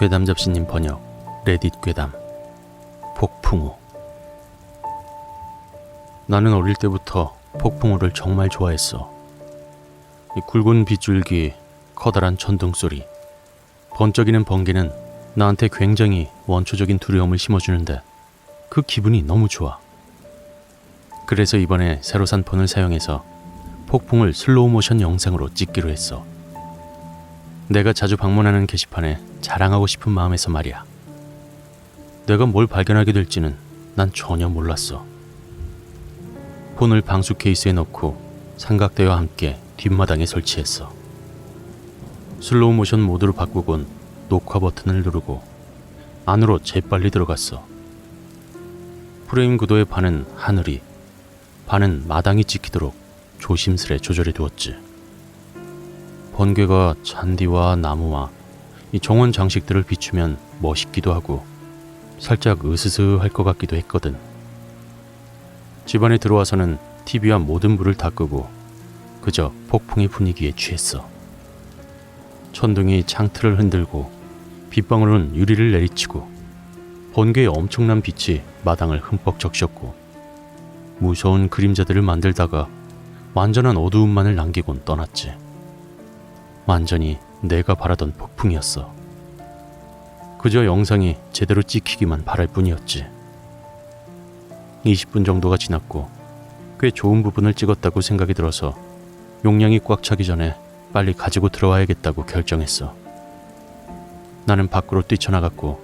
괴담 잡시님 번역 레딧 괴담 폭풍우 나는 어릴 때부터 폭풍우를 정말 좋아했어. 이 굵은 빗줄기, 커다란 천둥 소리, 번쩍이는 번개는 나한테 굉장히 원초적인 두려움을 심어주는데 그 기분이 너무 좋아. 그래서 이번에 새로 산 폰을 사용해서 폭풍을 슬로우 모션 영상으로 찍기로 했어. 내가 자주 방문하는 게시판에 자랑하고 싶은 마음에서 말이야. 내가 뭘 발견하게 될지는 난 전혀 몰랐어. 폰을 방수 케이스에 넣고 삼각대와 함께 뒷마당에 설치했어. 슬로우 모션 모드로 바꾸곤 녹화 버튼을 누르고 안으로 재빨리 들어갔어. 프레임 구도의 반은 하늘이, 반은 마당이 찍히도록 조심스레 조절해 두었지. 번개가 잔디와 나무와 이 정원 장식들을 비추면 멋있기도 하고 살짝 으스스할 것 같기도 했거든. 집안에 들어와서는 TV와 모든 불을 다 끄고 그저 폭풍의 분위기에 취했어. 천둥이 창틀을 흔들고 빗방울은 유리를 내리치고 번개의 엄청난 빛이 마당을 흠뻑 적셨고 무서운 그림자들을 만들다가 완전한 어두움만을 남기곤 떠났지. 완전히 내가 바라던 폭풍이었어. 그저 영상이 제대로 찍히기만 바랄 뿐이었지. 20분 정도가 지났고 꽤 좋은 부분을 찍었다고 생각이 들어서 용량이 꽉 차기 전에 빨리 가지고 들어와야겠다고 결정했어. 나는 밖으로 뛰쳐나갔고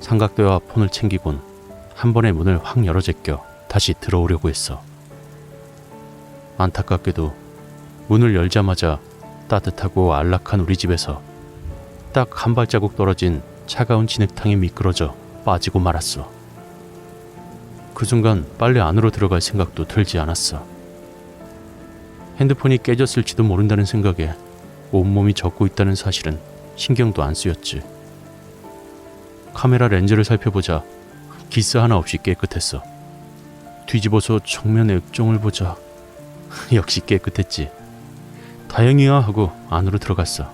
삼각대와 폰을 챙기곤 한 번에 문을 확 열어 제껴 다시 들어오려고 했어. 안타깝게도 문을 열자마자 따뜻하고 안락한 우리 집에서 딱 한 발자국 떨어진 차가운 진흙탕에 미끄러져 빠지고 말았어. 그 순간 빨리 안으로 들어갈 생각도 들지 않았어. 핸드폰이 깨졌을지도 모른다는 생각에 온몸이 젖고 있다는 사실은 신경도 안 쓰였지. 카메라 렌즈를 살펴보자 기스 하나 없이 깨끗했어. 뒤집어서 정면의 윽종을 보자 역시 깨끗했지. 다행이야 하고 안으로 들어갔어.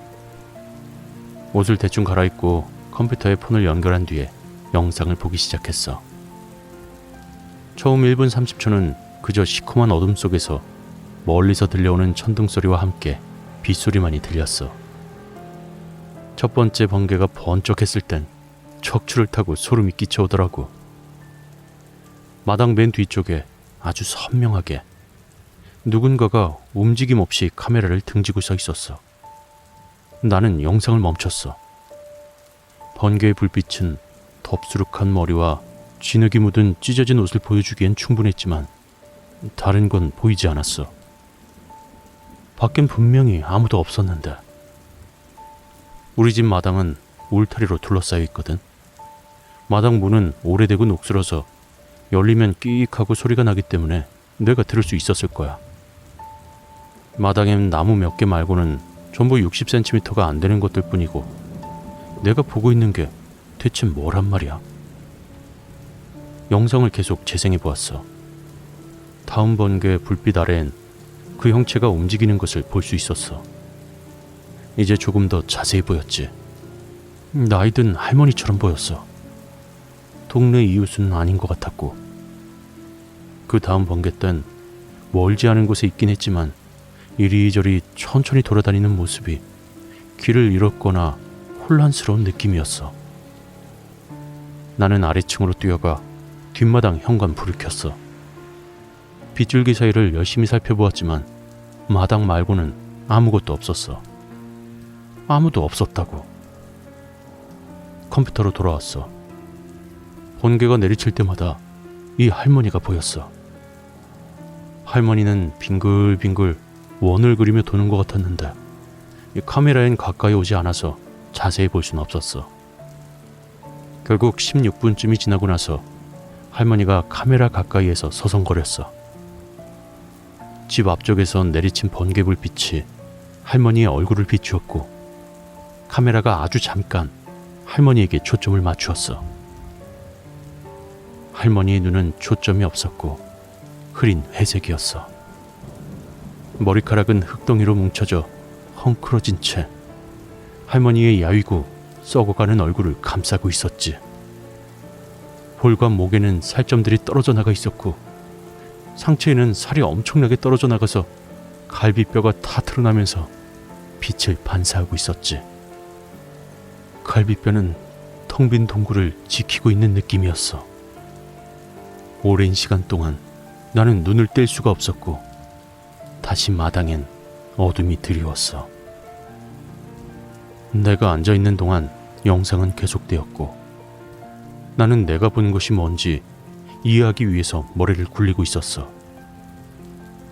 옷을 대충 갈아입고 컴퓨터에 폰을 연결한 뒤에 영상을 보기 시작했어. 처음 1분 30초는 그저 시커먼 어둠 속에서 멀리서 들려오는 천둥 소리와 함께 빗소리만이 들렸어. 첫 번째 번개가 번쩍했을 땐 척추를 타고 소름이 끼쳐오더라고. 마당 맨 뒤쪽에 아주 선명하게 누군가가 움직임 없이 카메라를 등지고 서 있었어. 나는 영상을 멈췄어. 번개의 불빛은 덥수룩한 머리와 진흙이 묻은 찢어진 옷을 보여주기엔 충분했지만 다른 건 보이지 않았어. 밖엔 분명히 아무도 없었는데. 우리 집 마당은 울타리로 둘러싸여 있거든. 마당 문은 오래되고 녹슬어서 열리면 끼익하고 소리가 나기 때문에 내가 들을 수 있었을 거야. 마당엔 나무 몇 개 말고는 전부 60cm가 안 되는 것들 뿐이고 내가 보고 있는 게 대체 뭐란 말이야. 영상을 계속 재생해 보았어. 다음 번개 불빛 아래엔 그 형체가 움직이는 것을 볼 수 있었어. 이제 조금 더 자세히 보였지. 나이든 할머니처럼 보였어. 동네 이웃은 아닌 것 같았고. 그 다음 번개 땐 멀지 않은 곳에 있긴 했지만 이리저리 천천히 돌아다니는 모습이 길을 잃었거나 혼란스러운 느낌이었어. 나는 아래층으로 뛰어가 뒷마당 현관 불을 켰어. 빗줄기 사이를 열심히 살펴보았지만 마당 말고는 아무것도 없었어. 아무도 없었다고. 컴퓨터로 돌아왔어. 번개가 내리칠 때마다 이 할머니가 보였어. 할머니는 빙글빙글 원을 그리며 도는 것 같았는데 이 카메라엔 가까이 오지 않아서 자세히 볼 수는 없었어. 결국 16분쯤이 지나고 나서 할머니가 카메라 가까이에서 서성거렸어. 집 앞쪽에선 내리친 번개 불빛이 할머니의 얼굴을 비추었고 카메라가 아주 잠깐 할머니에게 초점을 맞추었어. 할머니의 눈은 초점이 없었고 흐린 회색이었어. 머리카락은 흙덩이로 뭉쳐져 헝클어진 채 할머니의 야위고 썩어가는 얼굴을 감싸고 있었지. 볼과 목에는 살점들이 떨어져 나가 있었고 상체에는 살이 엄청나게 떨어져 나가서 갈비뼈가 다 드러나면서 빛을 반사하고 있었지. 갈비뼈는 텅 빈 동굴을 지키고 있는 느낌이었어. 오랜 시간 동안 나는 눈을 뗄 수가 없었고 다시 마당엔 어둠이 드리웠어. 내가 앉아 있는 동안 영상은 계속되었고 나는 내가 본 것이 뭔지 이해하기 위해서 머리를 굴리고 있었어.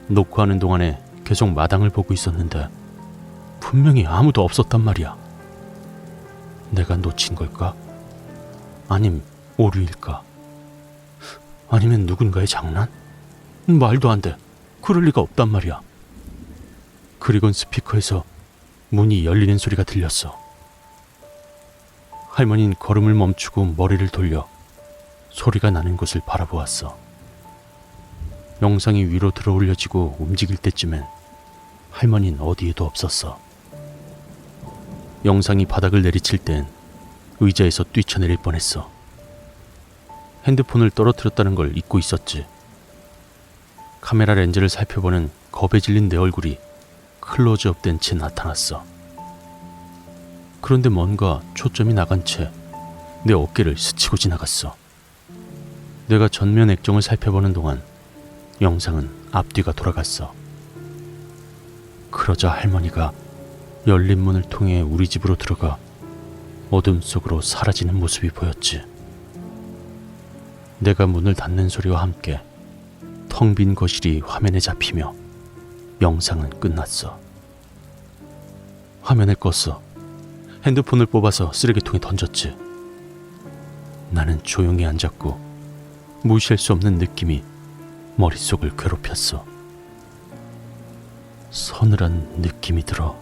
녹화하는 동안에 계속 마당을 보고 있었는데 분명히 아무도 없었단 말이야. 내가 놓친 걸까? 아님 오류일까? 아니면 누군가의 장난? 말도 안 돼. 그럴 리가 없단 말이야. 그리곤 스피커에서 문이 열리는 소리가 들렸어. 할머니는 걸음을 멈추고 머리를 돌려 소리가 나는 곳을 바라보았어. 영상이 위로 들어 올려지고 움직일 때쯤엔 할머니는 어디에도 없었어. 영상이 바닥을 내리칠 땐 의자에서 뛰쳐내릴 뻔했어. 핸드폰을 떨어뜨렸다는 걸 잊고 있었지. 카메라 렌즈를 살펴보는 겁에 질린 내 얼굴이 클로즈업 된 채 나타났어. 그런데 뭔가 초점이 나간 채 내 어깨를 스치고 지나갔어. 내가 전면 액정을 살펴보는 동안 영상은 앞뒤가 돌아갔어. 그러자 할머니가 열린 문을 통해 우리 집으로 들어가 어둠 속으로 사라지는 모습이 보였지. 내가 문을 닫는 소리와 함께 텅 빈 거실이 화면에 잡히며 영상은 끝났어. 화면을 껐어. 핸드폰을 뽑아서 쓰레기통에 던졌지. 나는 조용히 앉았고 무시할 수 없는 느낌이 머릿속을 괴롭혔어. 서늘한 느낌이 들어